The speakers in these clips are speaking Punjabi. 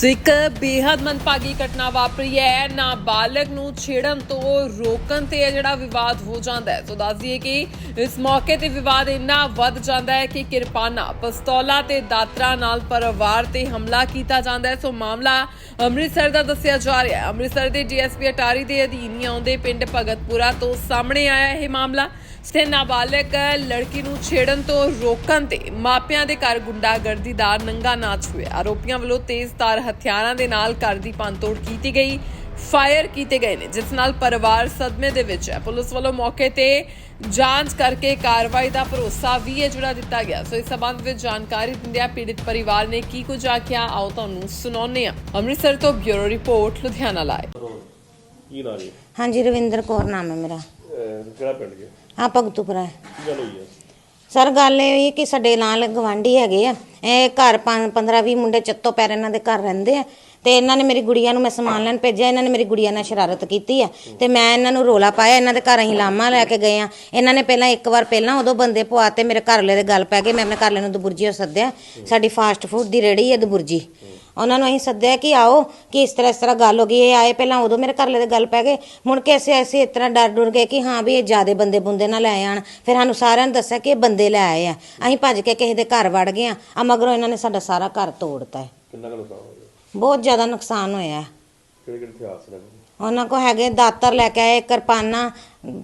ਸੋ ਇੱਕ ਬੇहद ਮੰਦਭਾਗੀ ਘਟਨਾ ਵਾਪਰੀ ਹੈ। ਨਾਬਾਲਗ ਨੂੰ ਛੇੜਨ ਤੋਂ ਰੋਕਣ ਤੇ ਇਹ ਜਿਹੜਾ ਵਿਵਾਦ ਹੋ ਜਾਂਦਾ ਹੈ। ਸੋ ਦੱਸ ਦਈਏ ਕਿ ਇਸ ਮੌਕੇ ਤੇ ਵਿਵਾਦ ਇੰਨਾ ਵੱਧ ਜਾਂਦਾ ਹੈ ਕਿ ਕਿਰਪਾਨਾ, ਪਿਸਤੌਲਾਂ ਤੇ ਦਾਤਰਾ ਨਾਲ ਪਰਿਵਾਰ ਤੇ ਹਮਲਾ ਕੀਤਾ ਜਾਂਦਾ ਹੈ। ਸੋ ਮਾਮਲਾ ਅੰਮ੍ਰਿਤਸਰ ਦਾ ਦੱਸਿਆ ਜਾ ਰਿਹਾ ਹੈ। ਅੰਮ੍ਰਿਤਸਰ ਦੇ ਡੀਐਸਪੀ ਅਟਾਰੀ ਦੇ ਅਧੀਨ ਆਉਂਦੇ ਪਿੰਡ ਭਗਤਪੁਰਾ ਤੋਂ ਸਾਹਮਣੇ ਆਇਆ ਇਹ ਮਾਮਲਾ। ਸਤੇ ਨਾਬਾਲਗ ਲੜਕੀ ਨੂੰ ਛੇੜਨ ਤੋਂ ਰੋਕਣ ਤੇ ਮਾਪਿਆਂ ਦੇ ਘਰ ਗੁੰਡਾਗਰਦੀ ਦਾ ਨੰਗਾ ਨਾਚ ਹੋਇਆ। ਆਰੋਪੀਆਂ ਵੱਲੋਂ ਤੇਜ਼ ਤਾਰ ਹਥਿਆਰਾਂ ਦੇ ਨਾਲ ਘਰ ਦੀ ਭੰਨਤੋੜ ਕੀਤੀ ਗਈ ਫਾਇਰ ਕੀਤੇ ਗਏ ਨੇ ਜਿਸ ਨਾਲ ਪਰਿਵਾਰ ਸਦਮੇ ਦੇ ਵਿੱਚ ਹੈ। ਪੁਲਿਸ ਵੱਲੋਂ ਮੌਕੇ ਤੇ ਜਾਂਚ ਕਰਕੇ ਕਾਰਵਾਈ ਦਾ ਭਰੋਸਾ ਵੀ ਹੈ ਜਿਹੜਾ ਦਿੱਤਾ ਗਿਆ। ਸੋ ਇਸ ਸਬੰਧ ਵਿੱਚ ਜਾਣਕਾਰੀ ਦਿੰਦਿਆਂ ਪੀੜਿਤ ਪਰਿਵਾਰ ਨੇ ਕੀ ਕੁਝ ਆਖਿਆ ਆਓ ਤੁਹਾਨੂੰ ਸੁਣਾਉਂਦੇ ਹਾਂ। ਅੰਮ੍ਰਿਤਸਰ ਤੋਂ ਬਿਊਰੋ ਰਿਪੋਰਟ ਲੁਧਿਆਣਾ ਲਾਈਵ ਕੀ ਹਾਂਜੀ ਰਵਿੰਦਰ ਕੌਰ ਨਾਮ ਹੈ ਮੇਰਾ। ਅਹ ਕਿਹੜਾ ਪਿੰਡ ਜੀ? ਹਾਂ ਭਗਤੂਪੁਰਾ ਹੈ। ਕੀ ਗੱਲ ਹੋਈ ਹੈ? ਸਰ, ਗੱਲ ਇਹ ਹੋਈ ਕਿ ਸਾਡੇ ਨਾਲ ਗਵਾਂਢੀ ਹੈਗੇ ਆ। ਇਹ ਘਰ 15 20 ਮੁੰਡੇ ਚੱਤੋ ਪੈਰ ਇਹਨਾਂ ਦੇ ਘਰ ਰਹਿੰਦੇ ਆ। ਤੇ ਇਹਨਾਂ ਨੇ ਮੇਰੀ ਗੁੜੀਆ ਨੂੰ ਮੈਂ ਸਮਾਨ ਲੈਣ ਭੇਜਿਆ, ਇਹਨਾਂ ਨੇ ਮੇਰੀ ਗੁੜੀਆ ਨਾਲ ਸ਼ਰਾਰਤ ਕੀਤੀ ਆ। ਤੇ ਮੈਂ ਇਹਨਾਂ ਨੂੰ ਰੋਲਾ ਪਾਇਆ, ਇਹਨਾਂ ਦੇ ਘਰ ਅਸੀਂ ਲਾਮਾ ਲੈ ਕੇ ਗਏ ਆ। ਇਹਨਾਂ ਨੇ ਪਹਿਲਾਂ ਇੱਕ ਵਾਰ ਪਹਿਲਾਂ ਉਦੋਂ ਬੰਦੇ ਪਵਾਤੇ ਮੇਰੇ ਘਰਲੇ ਦੇ ਗੱਲ ਪੈ ਗਏ, ਮੈਂ ਆਪਣੇ ਘਰਲੇ ਨੂੰ ਦਬੁਰਜੀ ਸੱਦਿਆ। ਸਾਡੀ ਫਾਸਟ ਫੂਡ ਦੀ ਰੇੜੀ ਹੈ ਦਬੁਰਜੀ। ਉਹਨਾਂ ਨੂੰ ਅਸੀਂ ਸੱਦਿਆ ਕਿ ਆਓ ਕਿ ਇਸ ਤਰ੍ਹਾਂ ਇਸ ਤਰ੍ਹਾਂ ਗੱਲ ਹੋ ਗਈ ਇਹ ਆਏ ਪਹਿਲਾਂ ਉਦੋਂ ਮੇਰੇ ਘਰ ਵਾਲੇ ਦੇ ਗੱਲ ਪੈ ਗਏ। ਮੁੜ ਕੇ ਅਸੀਂ ਅਸੀਂ ਇਸ ਤਰ੍ਹਾਂ ਡਰ ਡੁਰ ਗਏ ਕਿ ਹਾਂ ਵੀ ਇਹ ਜਿਆਦੇ ਬੰਦੇ ਬੁੰਦੇ ਨਾ ਲੈ ਆਣ। ਫਿਰ ਸਾਨੂੰ ਸਾਰਿਆਂ ਨੂੰ ਦੱਸਿਆ ਕਿ ਇਹ ਬੰਦੇ ਲੈ ਆਏ ਆ। ਅਸੀਂ ਭੱਜ ਕੇ ਕਿਸੇ ਦੇ ਘਰ ਵੜ ਗਏ ਆ। ਆ ਮਗਰੋਂ ਇਹਨਾਂ ਨੇ ਸਾਡਾ ਸਾਰਾ ਘਰ ਤੋੜਤਾ। ਹੈ ਕਿੰਨਾ ਕੁ ਨੁਕਸਾਨ ਹੋ ਗਿਆ ਬਹੁਤ ਜ਼ਿਆਦਾ ਨੁਕਸਾਨ ਹੋਇਆ। ਹੈ। ਕਿਹੜੇ ਕਿਹੜੇ ਹਥਿਆਰ ਸੀ ਲੱਗੇ ਉਹਨਾਂ ਕੋ ਹੈਗੇ ਦਾਤਰ ਲੈ ਕੇ ਆਏ ਕਿਰਪਾਨਾਂ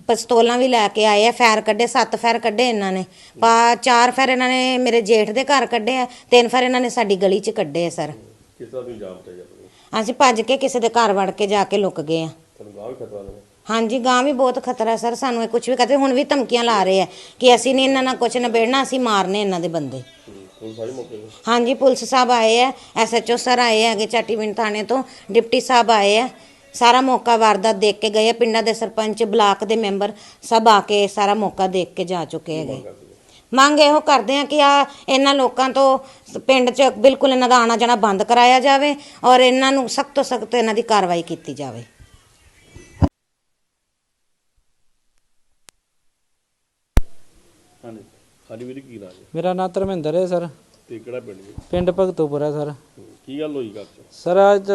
ਪਿਸਤੌਲਾਂ ਵੀ ਲੈ ਕੇ ਆਏ ਆ ਫੈਰ ਕੱਢੇ ਸੱਤ ਫੈਰ ਕੱਢੇ ਇਹਨਾਂ ਨੇ। ਪਾ ਚਾਰ ਫੈਰ ਇਹਨਾਂ ਨੇ ਮੇਰੇ ਜੇਠ ਦੇ ਘਰ ਕੱਢੇ ਆ ਤਿੰਨ ਫੈਰ ਇਹਨਾਂ ਨੇ ਸਾਡੀ ਗਲੀ 'ਚ ਕੱਢੇ ਆ ਸਰ। ਕਿਸ ਤਰ੍ਹਾਂ ਤੁਸੀਂ ਜਾਮ ਚਾਹੀਏ ਤੁਹਾਨੂੰ ਅਸੀਂ ਭੱਜ ਕੇ ਕਿਸੇ ਦੇ ਘਰ ਵੜ ਕੇ ਜਾ ਕੇ ਲੁਕ ਗਏ ਆ। ਤੁਹਾਨੂੰ ਗਾਹ ਵੀ ਖਤਰਾ ਲੱਗਾ ਹਾਂਜੀ ਗਾਂ ਵੀ ਬਹੁਤ ਖਤਰਾ ਸਰ। ਸਾਨੂੰ ਇਹ ਕੁਝ ਵੀ ਕਹਤੇ ਹੁਣ ਵੀ ਧਮਕੀਆਂ ਲਾ ਰਹੇ ਆ ਕਿ ਅਸੀਂ ਨਹੀਂ ਇਹਨਾਂ ਨਾਲ ਕੁਝ ਨਿਬੇੜਨਾ ਅਸੀਂ ਮਾਰਨੇ ਇਹਨਾਂ ਦੇ ਬੰਦੇ। ਹੁਣ ਸਾਰੀ ਮੌਕੇ ਤੇ? ਹਾਂਜੀ ਪੁਲਿਸ ਸਾਹਿਬ ਆਏ ਆ ਐਸਐਚਓ ਸਰ ਆਏ ਹੈਗੇ ਚਾਟੀਵਿੰਡ ਥਾਣੇ ਤੋਂ ਡਿਪਟੀ ਸਾਹਿਬ ਆਏ ਆ। ਸਾਰਾ ਮੌਕਾ ਵਾਰਦਾਤ ਦੇਖ ਕੇ ਗਏ ਆ ਪਿੰਡਾਂ ਦੇ ਸਰਪੰਚ ਬਲਾਕ ਦੇ ਮੈਂਬਰ ਸਭ ਆ ਕੇ ਸਾਰਾ ਮੌਕਾ ਦੇਖ ਕੇ ਜਾ ਚੁੱਕੇ ਹੈਗੇ। ਮੰਗ ਇਹੋ ਕਰਦੇ ਆ ਕਿ ਆ ਇਹਨਾਂ ਲੋਕਾਂ ਤੋਂ ਪਿੰਡ 'ਚ ਬਿਲਕੁਲ ਇਹਨਾਂ ਦਾ ਆਣਾ ਜਾਣਾ ਬੰਦ ਕਰਾਇਆ ਜਾਵੇ ਔਰ ਇਹਨਾਂ ਨੂੰ ਸਖਤ ਤੋਂ ਸਖਤ ਇਹਨਾਂ ਦੀ ਕਾਰਵਾਈ ਕੀਤੀ ਜਾਵੇ। ਹਾਂਜੀ। ਹਾਂਜੀ ਵੀਰ ਕੀ ਨਾਂ ਜੀ? ਮੇਰਾ ਨਾਂ ਧਰਮਿੰਦਰ ਹੈ ਸਰ। ਤੇ ਕਿਹੜਾ ਪਿੰਡ ਜੀ? ਪਿੰਡ ਭਗਤੂਪੁਰਾ ਸਰ। ਹੂੰ। ਕੀ ਗੱਲ ਹੋਈ ਚ? ਸਰ ਅੱਜ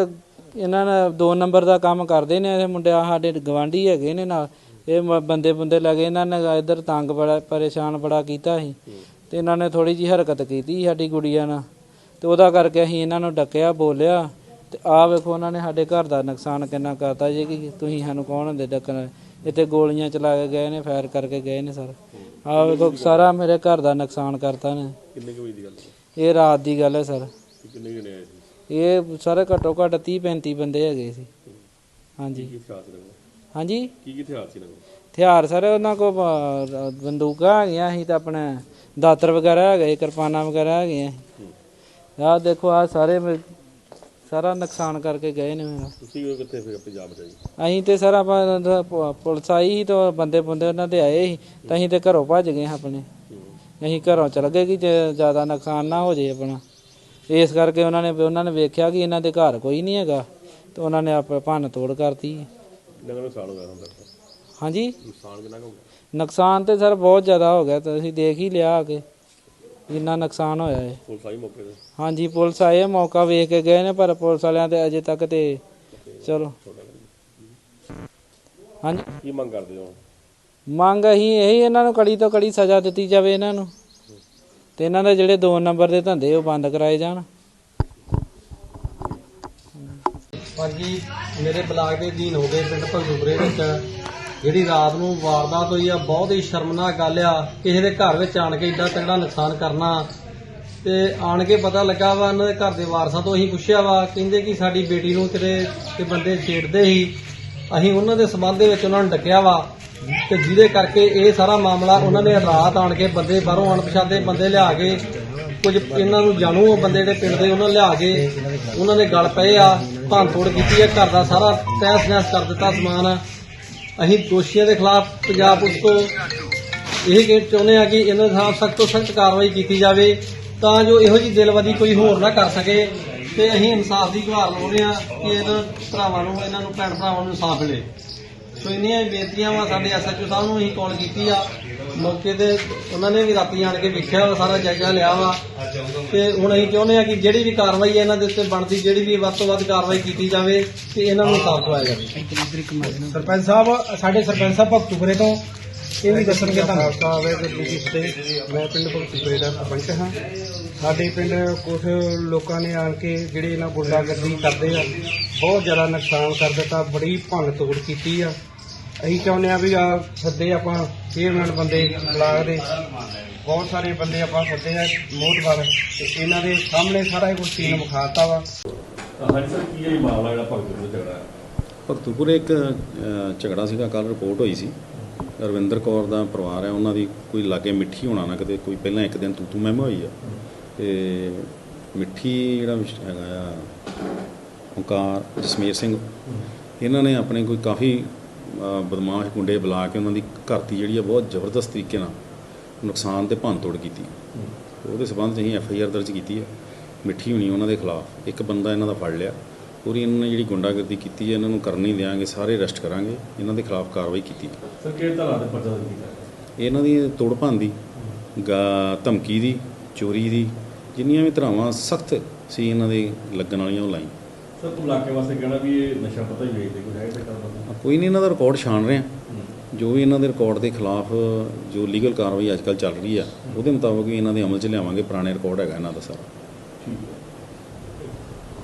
ਇਹਨਾਂ ਨੇ ਦੋ ਨੰਬਰ ਦਾ ਕੰਮ ਕਰਦੇ ਨੇ ਇਹ ਮੁੰਡੇ ਆਹ ਸਾਡੇ ਗਵਾਂਢੀ ਹੈਗੇ ਨੇ ਨਾਲ। ਇਹ ਮ- ਬੰਦੇ ਬੰਦੇ ਲੱਗੇ ਇਹਨਾਂ ਨੇ ਇਧਰ ਤੰਗ ਬੜਾ ਪਰੇਸ਼ਾਨ ਬੜਾ ਕੀਤਾ ਸੀ। ਤੇ ਇਹਨਾਂ ਨੇ ਥੋੜੀ ਜੀ ਹਰਕਤ ਕੀਤੀ ਸਾਡੀ ਗੁੜੀਆ ਨਾਲ। ਤੇ ਉਹਦਾ ਕਰਕੇ ਅਸੀਂ ਇਹਨਾਂ ਨੂੰ ਡੱਕਿਆ ਬੋਲਿਆ। ਤੇ ਆਹ ਵੇਖੋ ਉਹਨਾਂ ਨੇ ਸਾਡੇ ਘਰ ਦਾ ਨੁਕਸਾਨ ਕਿੰਨਾ ਕਰਤਾ ਜੀ ਕਿ ਤੁਸੀਂ ਸਾਨੂੰ ਕੌਣ ਹੁੰਦੇ ਡੱਕਣ? ਇੱਥੇ ਗੋਲੀਆਂ ਚਲਾ ਕੇ ਗਏ ਨੇ ਫਾਇਰ ਕਰਕੇ ਗਏ ਨੇ ਸਰ। ਆਹ ਵੇਖੋ ਸਾਰਾ ਮੇਰੇ ਘਰ ਦਾ ਨੁਕਸਾਨ ਕਰਤਾ ਨੇ। ਕਿੰਨੇ ਕੁ ਵਜੇ ਦੀ ਗੱਲ ਹੈ ਇਹ ਰਾਤ ਦੀ ਗੱਲ ਹੈ ਸਰ। ਤੇ ਕਿੰਨੇ ਜਣੇ ਆਏ ਸੀ? ਇਹ ਸਾਰੇ ਘੱਟੋ ਘੱਟ 30 35 ਬੰਦੇ ਹੈਗੇ ਸੀ। ਹਾਂਜੀ। ਕੀ ਹਾਂਜੀ? ਕੀ ਕੀ ਹਥਿਆਰ ਸੀ ਲੱਗੇ ਹਥਿਆਰ ਸਰ ਉਹਨਾਂ ਕੋ ਬੰਦੂਕਾਂ ਹੈਗੀਆਂ ਸੀ ਤਾਂ ਆਪਣੇ ਦਾਤਰ ਵਗੈਰਾ ਹੈਗੇ ਕਿਰਪਾਨਾਂ ਵਗੈਰਾ ਹੈਗੀਆਂ ਆਹ ਦੇਖੋ ਆ ਸਾਰੇ ਮੇ- ਸਾਰਾ ਨੁਕਸਾਨ ਕਰਕੇ ਗਏ ਨੇ ਮੇਰਾ। ਤੁਸੀਂ ਉਹ ਕਿੱਥੇ ਫਿਰ ਜਾਮ ਚਾਹੀਏ ਅਸੀਂ ਤੇ ਸਰ ਆਪਾਂ ਪ- ਪੁਲਿਸ ਆਈ ਸੀ ਤਾਂ ਬੰਦੇ ਬੰਦੇ ਉਹਨਾਂ ਦੇ ਆਏ ਸੀ ਤਾਂ ਅਸੀਂ ਤੇ ਘਰੋਂ ਭੱਜ ਗਏ ਹਾਂ ਆਪਣੇ। ਅਸੀਂ ਘਰੋਂ ਚਲ ਗਏ ਕਿ ਜੇ ਜ਼ਿਆਦਾ ਨੁਕਸਾਨ ਨਾ ਹੋ ਜੇ ਆਪਣਾ। ਇਸ ਕਰਕੇ ਉਹਨਾਂ ਨੇ ਉਹਨਾਂ ਨੇ ਵੇਖਿਆ ਕਿ ਇਹਨਾਂ ਦੇ ਘਰ ਕੋਈ ਨਹੀਂ ਹੈਗਾ ਤੇ ਉਹਨਾਂ ਨੇ ਆਪ ਭੰਨ ਤੋੜ ਕਰਤੀ। ਕਿੰਨਾ ਕੁ ਨੁਕਸਾਨ ਹੋ ਗਿਆ ਹੁਣ ਤੱਕ? ਹਾਂਜੀ? ਨੁਕਸਾਨ ਕਿੰਨਾ ਕੁ ਹੋ ਗਿਆ? ਨੁਕਸਾਨ ਤੇ ਸਰ ਬਹੁਤ ਜ਼ਿਆਦਾ ਹੋ ਗਿਆ ਤੁਸੀਂ ਦੇਖ ਹੀ ਲਿਆ ਆ ਕੇ ਇੰਨਾ ਨੁਕਸਾਨ ਹੋਇਆ ਹੈ ਪੁਲਿਸ ਆਈ ਮੌਕੇ ਤੇ? ਹਾਂਜੀ ਪੁਲਿਸ ਆਏ ਮੌਕਾ ਵੇਖ ਕੇ ਗਏ ਨੇ ਪਰ ਪੁਲਿਸ ਵਾਲਿਆਂ ਤੇ ਅਜੇ ਤੱਕ ਤੇ ਚਲੋ। ਹਾਂਜੀ? ਕੀ ਮੰਗ ਕਰਦੇ ਹੋ? ਮੰਗ ਅਸੀਂ ਇਹੀ ਇਹਨਾਂ ਨੂੰ ਕੜੀ ਤੋਂ ਕੜੀ ਸਜ਼ਾ ਦਿੱਤੀ ਜਾਵੇ ਇਹਨਾਂ ਨੂੰ। ਤੇ ਇਹਨਾਂ ਦੇ ਜਿਹੜੇ 2 ਨੰਬਰ ਦੇ ਧੰਦੇ ਉਹ ਬੰਦ ਕਰਾਏ ਜਾਣ। ਹਾਂਜੀ, ਮੇਰੇ ਬਲਾਕ ਦੇ ਅਧੀਨ ਹੋ ਗਏ ਪਿੰਡ ਭਗਦੂਪੁਰੇ ਵਿੱਚ। ਜਿਹੜੀ ਰਾਤ ਨੂੰ ਵਾਰਦਾਤ ਹੋਈ ਆ, ਬਹੁਤ ਹੀ ਸ਼ਰਮਨਾਕ ਗੱਲ ਆ। ਕਿਸੇ ਦੇ ਘਰ ਵਿੱਚ ਆਣ ਕੇ ਏਡਾ ਤਗੜਾ ਨੁਕਸਾਨ ਕਰਨਾ। ਤੇ ਆਣ ਕੇ ਪਤਾ ਲੱਗਾ ਵਾ ਇਹਨਾਂ ਦੇ ਘਰ ਦੇ ਵਾਰਸਾਂ ਤੋਂ ਅਸੀਂ ਪੁੱਛਿਆ ਵਾ, ਕਹਿੰਦੇ ਕਿ ਸਾਡੀ ਬੇਟੀ ਨੂੰ ਕਿਤੇ ਤੇ ਬੰਦੇ ਛੇੜਦੇ ਸੀ। ਅਸੀਂ ਉਹਨਾਂ ਦੇ ਸਬੰਧ ਦੇ ਵਿੱਚ ਉਹਨਾਂ ਨੂੰ ਡੱਕਿਆ ਵਾ। ਤੇ ਜਿਹਦੇ ਕਰਕੇ ਇਹ ਸਾਰਾ ਮਾਮਲਾ ਉਹਨਾਂ ਨੇ ਰਾਤ ਆਣ ਕੇ ਬੰਦੇ ਬਾਹਰੋਂ ਅਣਪਛਾਤੇ ਬੰਦੇ ਲਿਆ ਕੇ ਕੁਝ ਇਹਨਾਂ ਨੂੰ ਜਾਣੂ ਆ ਬੰਦੇ ਜਿਹੜੇ ਪਿੰਡ ਦੇ, ਉਹਨਾਂ ਲਿਆ ਕੇ ਉਹਨਾਂ ਦੇ ਗਲ ਪਏ ਆ, ਭੰਨ ਤੋੜ ਕੀਤੀ ਹੈ ਘਰ ਦਾ ਸਾਰਾ ਤਹਿਸ ਨਹਿਸ ਕਰ ਦਿੱਤਾ ਸਮਾਨ। ਅਸੀਂ ਦੋਸ਼ੀਆਂ ਦੇ ਖਿਲਾਫ ਪੰਜਾਬ ਪੁਲਿਸ ਤੋਂ ਇਹ ਕਿ ਚਾਹੁੰਦੇ ਆ ਕਿ ਇਹਨਾਂ ਦੇ ਖਿਲਾਫ ਸਖਤ ਤੋਂ ਸਖਤ ਕਾਰਵਾਈ ਕੀਤੀ ਜਾਵੇ, ਤਾਂ ਜੋ ਇਹੋ ਜੀ ਦਿਲਵਾਦੀ ਕੋਈ ਹੋਰ ਨਾ ਕਰ ਸਕੇ ਤੇ ਅਸੀਂ ਇਨਸਾਫ ਦੀ ਗੁਹਾਰ ਲਾਉਂਦੇ ਆ ਕਿ ਇਹਨਾਂ ਭਰਾਵਾਂ ਨੂੰ, ਇਹਨਾਂ ਨੂੰ, ਭੈਣ ਭਰਾਵਾਂ ਨੂੰ ਇਨਸਾਫ ਮਿਲੇ। ਸੋ ਇੰਨੀਆਂ ਹੀ ਬੇਨਤੀਆਂ ਵਾ ਸਾਡੇ ਐਸਐਚਓ ਸਾਹਿਬ ਨੂੰ ਅਸੀਂ ਕਾਲ ਕੀਤੀ ਆ। ਮੌਕੇ ਤੇ ਉਹਨਾਂ ਨੇ ਵੀ ਰਾਤੀ ਆਣ ਕੇ ਵੇਖਿਆ ਵਾ ਸਾਰਾ ਜਾਇਜ਼ਾ ਲਿਆ ਵਾ। ਤੇ ਹੁਣ ਅਸੀਂ ਚਾਹੁੰਦੇ ਆ ਕਿ ਜਿਹੜੀ ਵੀ ਕਾਰਵਾਈ ਇਹਨਾਂ ਦੇ ਉੱਤੇ ਬਣਦੀ ਜਿਹੜੀ ਵੀ ਵੱਧ ਤੋਂ ਵੱਧ ਕਾਰਵਾਈ ਕੀਤੀ ਜਾਵੇ ਤੇ ਇਹਨਾਂ ਨੂੰ ਸਾਫ਼ ਦਵਾਇਆ ਜਾਵੇ। ਸਰਪੰਚ ਸਾਹਿਬ ਸਾਡੇ ਸਰਪੰਚ ਸਾਹਿਬ ਭਗਤੂਪੁਰੇ ਤੋਂ ਇਹ ਵੀ ਦੱਸਣਗੇ ਤੁਹਾਨੂੰ। ਸਾਹਿਬ ਹੈ ਗੁਰਦੀਪ ਸਿੰਘ ਮੈਂ ਪਿੰਡ ਭਗਤੀਪੁਰੇ ਦਾ ਸਰਪੰਚ ਹਾਂ। ਸਾਡੇ ਪਿੰਡ ਕੁਝ ਲੋਕਾਂ ਨੇ ਆਣ ਕੇ ਜਿਹੜੇ ਇਹਨਾਂ ਗੁੰਡਾਗਰਦੀ ਕਰਦੇ ਆ ਬਹੁਤ ਜ਼ਿਆਦਾ ਨੁਕਸਾਨ ਕਰ ਦਿੱਤਾ ਬੜੀ ਭੰਨ ਤੋੜ ਕੀਤੀ ਆ। ਅਸੀਂ ਚਾਹੁੰਦੇ ਆ ਵੀ ਆ ਸੱਦੇ ਆਪਾਂ ਚੇਅਰਮੈਨ ਬੰਦੇ ਬਲਾਕ ਦੇ ਬਹੁਤ ਸਾਰੇ ਬੰਦੇ ਆਪਾਂ ਸੱਦੇ ਆ ਮੋਹਤਵਾਰ ਤੇ ਇਹਨਾਂ ਦੇ ਸਾਹਮਣੇ ਸਾਰਾ ਕੁਝ ਸੀਨ ਵਿਖਾਤਾ ਵਾ। ਹਾਂਜੀ ਸਰ ਕੀ ਇਹ ਮਾਮਲਾ ਜਿਹੜਾ ਭਗਤ ਦਾ ਝਗੜਾ ਭਗਤੂਪੁਰੇ ਇੱਕ ਝਗੜਾ ਸੀਗਾ ਕੱਲ ਰਿਪੋਰਟ ਹੋਈ ਸੀ। ਰਵਿੰਦਰ ਕੌਰ ਦਾ ਪਰਿਵਾਰ ਹੈ ਉਹਨਾਂ ਦੀ ਕੋਈ ਲਾਗੇ ਮਿੱਠੀ ਹੋਣਾ ਨਾ ਕਿਤੇ ਕੋਈ ਪਹਿਲਾਂ ਇੱਕ ਦਿਨ ਤੂੰ ਤੂੰ ਮੈਂ ਮੈਂ ਹੋਈ ਆ। ਤੇ ਮਿੱਠੀ ਜਿਹੜਾ ਹੈਗਾ ਆ ਓਂਕਾਰ ਜਸਮੀਰ ਸਿੰਘ ਇਹਨਾਂ ਨੇ ਆਪਣੇ ਕੋਈ ਕਾਫੀ ਬਦਮਾਸ਼ ਗੁੰਡੇ ਬੁਲਾ ਕੇ ਉਹਨਾਂ ਦੀ ਘਰ ਦੀ ਜਿਹੜੀ ਆ ਬਹੁਤ ਜ਼ਬਰਦਸਤ ਤਰੀਕੇ ਨਾਲ ਨੁਕਸਾਨ ਤੇ ਭੰਨ ਤੋੜ ਕੀਤੀ ਉਹਦੇ ਸਬੰਧ 'ਚ ਅਸੀਂ ਐਫ ਆਈ ਆਰ ਦਰਜ ਕੀਤੀ ਹੈ ਮਿੱਠੀ ਹੋਣੀ ਉਹਨਾਂ ਦੇ ਖਿਲਾਫ। ਇੱਕ ਬੰਦਾ ਇਹਨਾਂ ਦਾ ਫੜ ਲਿਆ। ਪੂਰੀ ਇਹਨਾਂ ਨੇ ਜਿਹੜੀ ਗੁੰਡਾਗਰਦੀ ਕੀਤੀ ਹੈ ਇਹਨਾਂ ਨੂੰ ਕਰਨ ਨਹੀਂ ਦਿਆਂਗੇ ਸਾਰੇ ਅਰੈਸਟ ਕਰਾਂਗੇ। ਇਹਨਾਂ ਦੇ ਖਿਲਾਫ ਕਾਰਵਾਈ ਕੀਤੀ। ਸਰ ਕਿਹੜੇ ਤਰ੍ਹਾਂ ਦੇ ਪਰਚਾ ਦਰਜ ਕੀਤਾ ਹੈ? ਇਹਨਾਂ ਦੀ ਤੋੜ ਭੰਨ ਦੀ ਗਾ ਧਮਕੀ ਦੀ ਚੋਰੀ ਦੀ ਜਿੰਨੀਆਂ ਵੀ ਧਰਾਵਾਂ ਸਖਤ ਸੀ ਇਹਨਾਂ ਦੇ ਲੱਗਣ ਵਾਲੀਆਂ ਉਹ ਲਾਈ ਸਰ ਤੂੰ ਇਲਾਕੇ ਵਾਸਤੇ ਕਹਿਣਾ ਵੀ ਇਹ ਨਸ਼ਾ ਪਤਾ ਹੀ ਵੇਚਦੇ ਕੋਈ ਹੈ ਕੋਈ ਨਹੀਂ, ਇਹਨਾਂ ਦਾ ਰਿਕਾਰਡ ਛਾਣ ਰਹੇ ਆ ਜੋ ਵੀ ਇਹਨਾਂ ਦੇ ਰਿਕਾਰਡ ਦੇ ਖਿਲਾਫ ਜੋ ਲੀਗਲ ਕਾਰਵਾਈ ਅੱਜਕੱਲ ਚੱਲ ਰਹੀ ਆ, ਉਹਦੇ ਮੁਤਾਬਕ ਵੀ ਇਹਨਾਂ ਦੇ ਅਮਲ 'ਚ ਲਿਆਵਾਂਗੇ, ਪੁਰਾਣੇ ਰਿਕਾਰਡ ਹੈਗਾ ਇਹਨਾਂ ਦਾ ਸਾਰਾ।